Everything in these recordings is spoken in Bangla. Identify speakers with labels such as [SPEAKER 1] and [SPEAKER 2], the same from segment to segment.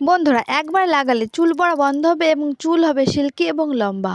[SPEAKER 1] বন্ধুরা একবার লাগালে চুল পড়া বন্ধ হবে এবং চুল হবে সিল্কি এবং লম্বা।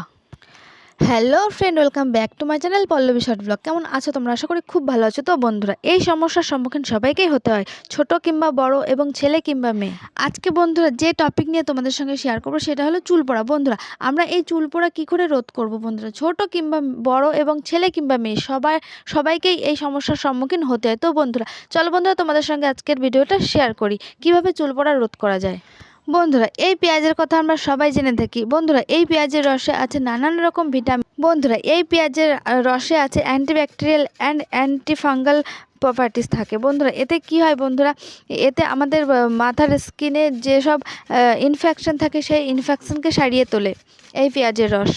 [SPEAKER 1] Hello friend welcome back to my channel Pallavi short blog কেমন আছো তোমরা? আশা করি খুব ভালো আছো। তো বন্ধুরা, এই সমস্যার সম্মুখীন সবাইকেই হতে হয়, ছোট কিংবা বড় এবং ছেলে কিংবা মেয়ে। আজকে বন্ধুরা, যে টপিক নিয়ে তোমাদের সঙ্গে শেয়ার করব, সেটা হলো চুল পড়া। বন্ধুরা, আমরা এই চুল পড়া কী করে রোধ করব বন্ধুরা? ছোট কিংবা বড় এবং ছেলে কিংবা মেয়ে সবাই সবাইকেই এই সমস্যার সম্মুখীন হতে হয়। তো বন্ধুরা, চলো বন্ধুরা, তোমাদের সঙ্গে আজকের ভিডিওটা শেয়ার করি। কীভাবে চুল পড়া রোধ করা যায়? বন্ধুরা, এই পেঁয়াজের কথা আমরা সবাই জেনে থাকি। বন্ধুরা, এই পেঁয়াজের রসে আছে নানান রকম ভিটামিন। বন্ধুরা, এই পেঁয়াজের রসে আছে অ্যান্টিব্যাকটেরিয়াল অ্যান্ড অ্যান্টিফাঙ্গাল প্রপার্টিস থাকে। বন্ধুরা, এতে কি হয় বন্ধুরা, এতে আমাদের মাথার স্কিনে যেসব ইনফেকশন থাকে, সেই ইনফেকশনকে সারিয়ে তোলে এই পেঁয়াজের রস।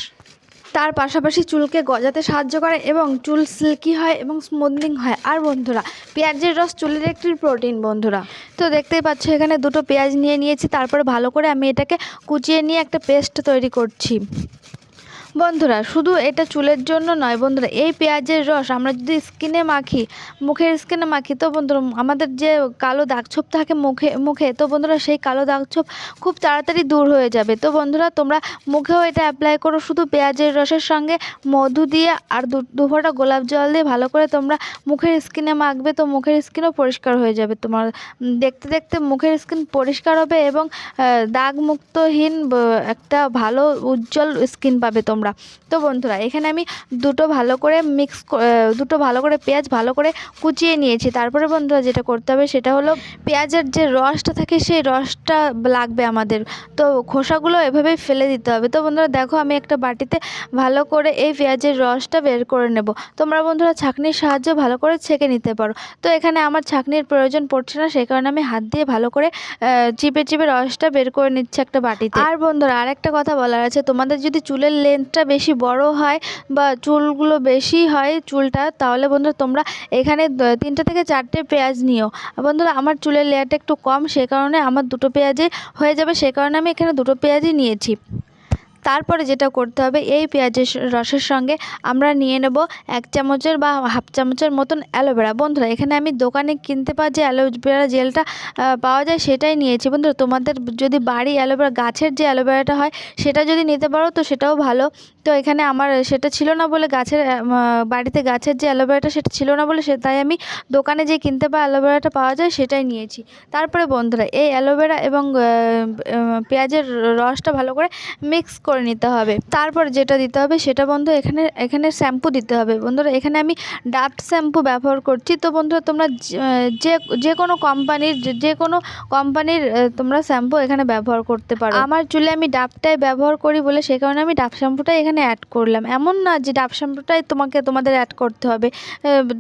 [SPEAKER 1] তার পাশাপাশি চুলকে গজাতে সাহায্য করে এবং চুল সিল্কি হয় এবং স্মুথনিং হয়। আর বন্ধুরা, পেঁয়াজের রস চুলের একটি প্রোটিন, বন্ধুরা। তো দেখতেই পাচ্ছ, এখানে দুটো পেঁয়াজ নিয়ে নিয়েছি। তারপরে ভালো করে আমি এটাকে কুচিয়ে নিয়ে একটা পেস্ট তৈরি করছি। বন্ধুরা শুধু এটা চুলের জন্য নয় বন্ধুরা এই পেঁয়াজের রস আমরা যদি স্কিনে মাখি মুখের স্কিনে মাখি তো বন্ধুরা আমাদের যে কালো দাগছোপ থাকে মুখে মুখে তো বন্ধুরা সেই কালো দাগছোপ খুব তাড়াতাড়ি দূর হয়ে যাবে। তো বন্ধুরা তোমরা মুখেও এটা অ্যাপ্লাই করো শুধু পেঁয়াজের রসের সঙ্গে মধু দিয়ে আর দু ফোঁটা গোলাপ জল দিয়ে ভালো করে তোমরা মুখের স্কিনে মাখবে তো মুখের স্কিনও পরিষ্কার হয়ে যাবে। তোমার দেখতে দেখতে মুখের স্কিন পরিষ্কার হবে এবং আহ, দাগমুক্তহীন ব- একটা ভালো উজ্জ্বল স্কিন পাবে তোমরা। তো বন্ধুরা, এখানে আমি দুটো ভালো করে মিক্স দুটো ভালো করে পেঁয়াজ ভালো করে কুচিয়ে নিয়েছি। তারপরে বন্ধুরা যেটা করতে হবে সেটা হলো পেঁয়াজের যে রসটা থাকে সেই রসটা লাগবে আমাদের। তো খোসাগুলো এভাবেই ফেলে দিতে হবে। তো বন্ধুরা, দেখো আমি একটা বাটিতে ভালো করে এই পেঁয়াজের রসটা বের করে নেব। তোমরা বন্ধুরা ছাঁকনির সাহায্যে ভালো করে ছেঁকে নিতে পারো। তো এখানে আমার ছাঁকনির প্রয়োজন পড়ছে না, সেই কারণে আমি হাত দিয়ে ভালো করে চিপে চিপে রসটা বের করে নিচ্ছি একটা বাটিতে। আর বন্ধুরা, আরেকটা কথা বলার আছে। তোমাদের যদি চুলের লেন্থটা বেশি বড় হয় বা চুলগুলো বেশি হয় চুলটা, তাহলে বন্ধুরা তোমরা এখানে তিনটে থেকে চারটে পেঁয়াজ নিও। বন্ধুরা আমার চুলের লেয়ারটা একটু কম, সে কারণে আমার দুটো পেঁয়াজে হয়ে যাবে, সে কারণে আমি এখানে দুটো পেঁয়াজই নিয়েছি। তারপরে যেটা করতে হবে, এই পেঁয়াজের রসের সঙ্গে আমরা নিয়ে নেব এক চামচের বা হাফ চামচের মতন অ্যালোভেরা। বন্ধুরা, এখানে আমি দোকানে কিনতে পাওয়া যে অ্যালোভেরা জেলটা পাওয়া যায় সেটাই নিয়েছি। বন্ধুরা, তোমাদের যদি বাড়ি অ্যালোভেরা, গাছের যে অ্যালোভেরাটা হয়, সেটা যদি নিতে পারো তো সেটাও ভালো। তো এখানে আমার সেটা ছিল না বলে গাছের বাড়িতে গাছের যে অ্যালোভেরাটা সেটা ছিল না বলে সে, তাই আমি দোকানে যে কিনতে পাওয়া অ্যালোভেরাটা পাওয়া যায় সেটাই নিয়েছি। তারপরে বন্ধুরা, এই অ্যালোভেরা এবং পেঁয়াজের রসটা ভালো করে মিক্স করে নিতে হবে। তারপর যেটা দিতে হবে সেটা বন্ধু এখানে এখানে শ্যাম্পু দিতে হবে। বন্ধুরা, এখানে আমি ডাভ শ্যাম্পু ব্যবহার করছি। তো বন্ধুরা তোমরা যে- যে কোনো কোম্পানির, যে- যে কোনো কোম্পানির তোমরা শ্যাম্পু এখানে ব্যবহার করতে পারো। আমার চুলে আমি ডাবটাই ব্যবহার করি বলে সে কারণে আমি ডাব শ্যাম্পুটাই এখানে অ্যাড করলাম। এমন না যে ডাব শ্যাম্পুটাই তোমাকে, তোমাদের অ্যাড করতে হবে।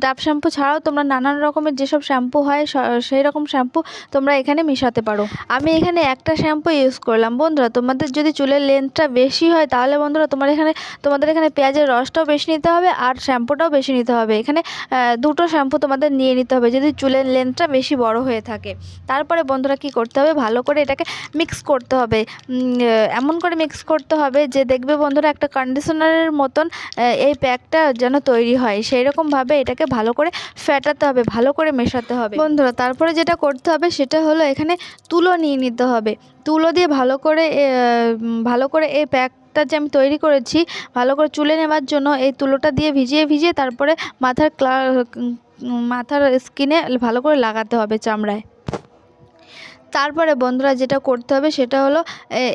[SPEAKER 1] ডাব শ্যাম্পু ছাড়াও তোমরা নানান রকমের যেসব শ্যাম্পু হয় সেই রকম শ্যাম্পু তোমরা এখানে মিশাতে পারো। আমি এখানে একটা শ্যাম্পু ইউজ করলাম। বন্ধুরা, তোমাদের যদি চুলের লেন্থটা বেশি হয়, তাহলে বন্ধুরা তোমার এখানে, তোমাদের এখানে পেঁয়াজের রসটাও বেশি নিতে হবে আর শ্যাম্পুটাও বেশি নিতে হবে। এখানে দুটো শ্যাম্পু তোমাদের নিয়ে নিতে হবে যদি চুলের লেন্থটা বেশি বড় হয়ে থাকে। তারপরে বন্ধুরা কি করতে হবে? ভালো করে এটাকে মিক্স করতে হবে। এমন করে মিক্স করতে হবে যে দেখবে বন্ধুরা একটা কন্ডিশনারের মতন এই প্যাকটা যেন তৈরি হয়। সেই রকমভাবে এটাকে ভালো করে ফেটাতে হবে, ভালো করে মেশাতে হবে। বন্ধুরা, তারপরে যেটা করতে হবে সেটা হলো এখানে তুলো নিয়ে নিতে হবে। তুলো দিয়ে ভালো করে ভালো করে এই প্যাকটা যে আমি তৈরি করেছি, ভালো করে চুলে নেওয়ার জন্য এই তুলোটা দিয়ে ভিজিয়ে ভিজিয়ে তারপরে মাথার মাথার স্কিনে ভালো করে লাগাতে হবে চামড়ায়। তারপরে বন্ধুরা যেটা করতে হবে সেটা হলো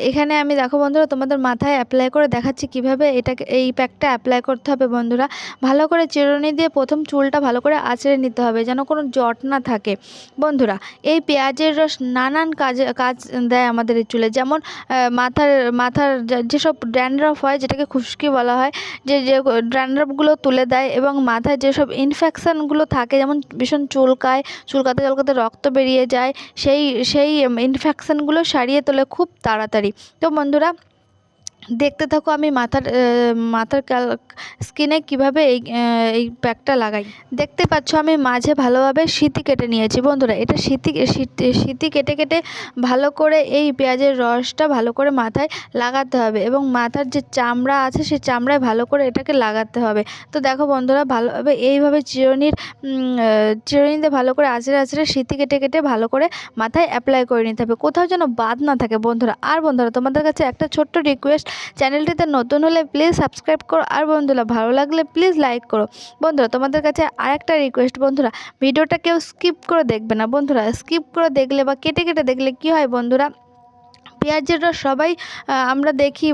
[SPEAKER 1] এখানে আমি দেখো বন্ধুরা তোমাদের মাথায় অ্যাপ্লাই করে দেখাচ্ছি কীভাবে এটাকে, এই প্যাকটা অ্যাপ্লাই করতে হবে বন্ধুরা। ভালো করে চিরুনি দিয়ে প্রথম চুলটা ভালো করে আঁচড়ে নিতে হবে যেন কোনো জট না থাকে। বন্ধুরা, এই পেঁয়াজের রস নানান কাজে, কাজ দেয় আমাদের এই চুলে। যেমন মাথার মাথার যেসব ড্যান্ড্রফ হয়, যেটাকে খুশকি বলা হয়, যে যে ড্যান্ড্রফগুলো তুলে দেয় এবং মাথায় যেসব ইনফেকশানগুলো থাকে, যেমন ভীষণ চুলকায়, চুলকাতে চুলকাতে রক্ত বেরিয়ে যায়, সেই সেই ইনফেকশানগুলো সারিয়ে তোলে খুব তাড়াতাড়ি। তো বন্ধুরা দেখতে থাকো আমি মাথার মাথার স্কিনে কীভাবে এই এই প্যাকটা লাগাই। দেখতে পাচ্ছ আমি মাঝে ভালোভাবে সিতি কেটে নিয়েছি বন্ধুরা। এটা সিতি সিতি কেটে কেটে ভালো করে এই পেঁয়াজের রসটা ভালো করে মাথায় লাগাতে হবে এবং মাথার যে চামড়া আছে সেই চামড়ায় ভালো করে এটাকে লাগাতে হবে। তো দেখো বন্ধুরা, ভালোভাবে এইভাবে চিরুনির চিরুনিতে ভালো করে আঁচড়ে আঁচড়ে সিতি কেটে কেটে ভালো করে মাথায় অ্যাপ্লাই করে নিতে হবে। কোথাও যেন বাদ না থাকে বন্ধুরা। আর বন্ধুরা, তোমাদের কাছে একটা ছোট্ট রিকোয়েস্ট চ্যানেলটিতে নতুন হলে প্লিজ সাবস্ক্রাইব করো। আর বন্ধুরা, ভালো লাগলে প্লিজ লাইক করো। বন্ধুরা, তোমাদের কাছে আর একটা রিকোয়েস্ট বন্ধুরা, ভিডিওটা কেউ স্কিপ করে দেখবে না। বন্ধুরা স্কিপ করে দেখলে বা কেটে কেটে দেখলে কি হয় বন্ধুরা? পেঁয়াজের রস সবাই আমরা দেখি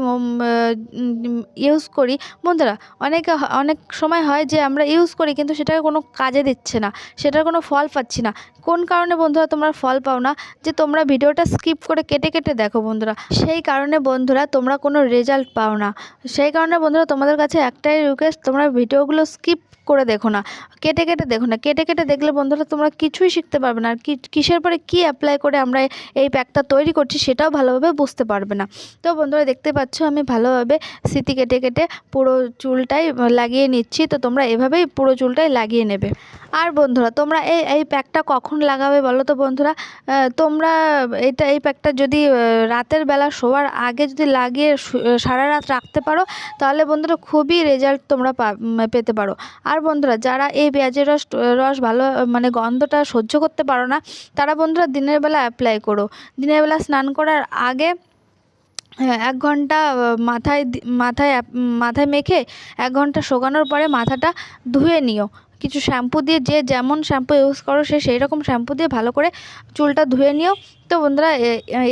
[SPEAKER 1] ইউজ করি। বন্ধুরা, অনেকে অনেক সময় হয় যে আমরা ইউজ করি কিন্তু সেটাকে কোনো কাজে দিচ্ছে না, সেটার কোনো ফল পাচ্ছি না। কোন কারণে বন্ধুরা তোমরা ফল পাও না? যে তোমরা ভিডিওটা স্কিপ করে কেটে কেটে দেখো বন্ধুরা। সেই কারণে বন্ধুরা তোমরা কোনো রেজাল্ট পাও না। সেই কারণে বন্ধুরা তোমাদের কাছে একটাই রিকোয়েস্ট তোমরা ভিডিওগুলো স্কিপ করে দেখো না, কেটে কেটে দেখো না, কেটে কেটে দেখলে বন্ধুরা তোমরা কিছুই শিখতে পারবে না, আর কিসের পরে কি অ্যাপ্লাই করে আমরা এই প্যাকটা তৈরি করছি সেটাও ভালোভাবে বুঝতে পারবে না। তো বন্ধুরা দেখতে পাচ্ছ আমি ভালোভাবে স্মৃতি কেটে কেটে পুরো চুলটাই লাগিয়ে নিচ্ছি, তো তোমরা এভাবেই পুরো চুলটাই লাগিয়ে নেবে। আর বন্ধুরা তোমরা এই এই প্যাকটা কখন লাগাবে বলো তো বন্ধুরা? তোমরা এটা, এই প্যাকটা যদি রাতের বেলা শোয়ার আগে যদি লাগিয়ে সারা রাত রাখতে পারো, তাহলে বন্ধুরা খুবই রেজাল্ট তোমরা পেতে পারো। আর বন্ধুরা, যারা এই পেঁয়াজের রস রস ভালো মানে গন্ধটা সহ্য করতে পারো না, তারা বন্ধুরা দিনের বেলা অ্যাপ্লাই করো। দিনের বেলা স্নান করার আগে হ্যাঁ এক ঘণ্টা মাথায় মাথায় মাথায় মেখে এক ঘণ্টা শোকানোর পরে মাথাটা ধুয়ে নিও। কিছু শ্যাম্পু দিয়ে যে যেমন শ্যাম্পু ইউজ করো, সে সেই রকম শ্যাম্পু দিয়ে ভালো করে চুলটা ধুয়ে নিও। তো বন্ধুরা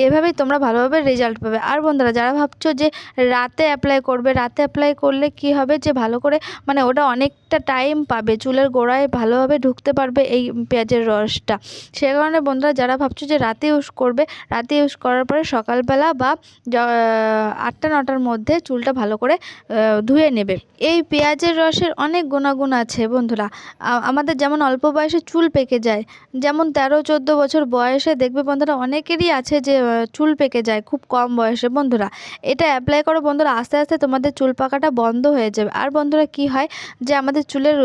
[SPEAKER 1] এভাবেই তোমরা ভালোভাবে রেজাল্ট পাবে। আর বন্ধুরা, যারা ভাবছ যে রাতে অ্যাপ্লাই করবে, রাতে অ্যাপ্লাই করলে কি হবে যে ভালো করে মানে ওটা অনেকটা টাইম পাবে, চুলের গোড়ায় ভালোভাবে ঢুকতে পারবে এই পেঁয়াজের রসটা। সে কারণে বন্ধুরা, যারা ভাবছ যে রাতে ইউজ করবে, রাতে ইউজ করার পরে সকালবেলা বা আটটা, নটার মধ্যে চুলটা ভালো করে ধুয়ে নেবে। এই পেঁয়াজের রসের অনেক গুণাগুণ আছে বন্ধুরা। আমাদের যেমন অল্প বয়সে চুল পেকে যায়, যেমন তেরো, চোদ্দ বছর বয়সে দেখবে বন্ধুরা অনেকেরই আছে যে চুল পেকে যায় খুব কম বয়সে। বন্ধুরা, এটা অ্যাপ্লাই করো বন্ধুরা, আস্তে আস্তে তোমাদের চুল পাকাটা বন্ধ হয়ে যাবে। আর বন্ধুরা, কি হয় যে, আমাদের চুলের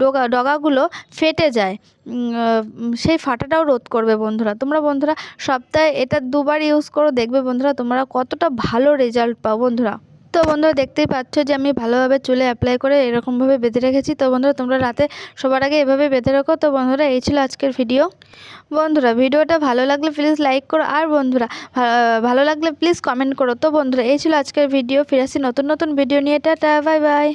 [SPEAKER 1] ডোগা ডগা, ডগাগুলো ফেটে যায়। সেই ফাটাটাও রোধ করবে বন্ধুরা। তোমরা বন্ধুরা সপ্তাহে এটা দুবার ইউজ করো, দেখবে বন্ধুরা তোমরা কতটা ভালো রেজাল্ট পাও বন্ধুরা। তো বন্ধুরা দেখতেই পাচ্ছ যে আমি ভালোভাবে চুলে অ্যাপ্লাই করে এরকমভাবে বেঁধে রেখেছি। তো বন্ধুরা, তোমরা রাতে সবার আগে এভাবে বেঁধে রাখো। তো বন্ধুরা, এই ছিল আজকের ভিডিও বন্ধুরা ভিডিওটা ভালো লাগলে প্লিজ লাইক করো। আর বন্ধুরা ভালো লাগলে প্লিজ কমেন্ট করো। তো বন্ধুরা, এই ছিল আজকের ভিডিও ফিরে আসি নতুন নতুন ভিডিও নিয়ে। Tata bye bye